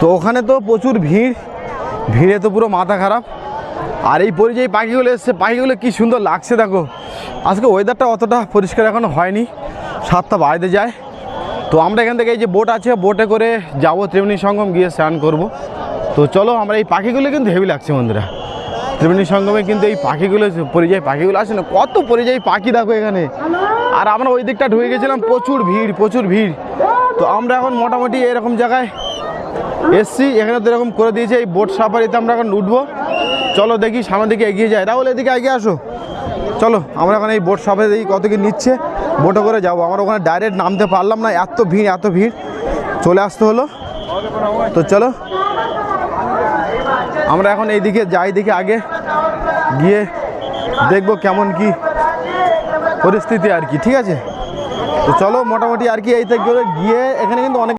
তো ওখানে তো প্রচুর ভিড়, ভিড়ে তো পুরো মাথা খারাপ। আর এই পরিযায়ী পাখিগুলো এসছে, পাখিগুলো কি সুন্দর লাগছে দেখো। আজকে ওয়েদারটা অতটা পরিষ্কার এখনও হয়নি, সাতটা বাড়িতে যায়। তো আমরা এখান থেকে এই যে বোট আছে বোটে করে যাব, ত্রিবেণী সঙ্গম গিয়ে স্নান করব। তো চলো, আমরা এই পাখিগুলো কিন্তু হেভি লাগছে বন্ধুরা। ত্রিবেণী সঙ্গমে কিন্তু এই পাখিগুলো, পরিযায়ী পাখিগুলো আছে না, কত পরিযায়ী পাখি দেখো এখানে। আর আমরা ওই দিকটা ঢুকে গেছিলাম, প্রচুর ভিড় প্রচুর ভিড়। তো আমরা এখন মোটামুটি এরকম জায়গায় এসছি এখানে তো এরকম করে দিয়েছে, এই বোট সাফারিতে আমরা এখন উঠবো। চলো দেখি সামনের দিকে এগিয়ে যাই রাহুল, এদিকে এগিয়ে আসো। চলো, আমরা এখন এই বোট সাফারি দেখি কত কি নিচ্ছে। বোটে করে যাব। আমরা ওখানে ডাইরেক্ট নামতে পারলাম না, এত ভিড় এত ভিড়। চলে আসতে হলো। তো চলো, আমরা এখন এইদিকে যাই দিকে আগে। গিয়ে দেখব কেমন কি পরিস্থিতি আর কি, ঠিক আছে? তো চলো, মোটামুটি আর কি এই থেকে গিয়ে এখানে কিন্তু অনেক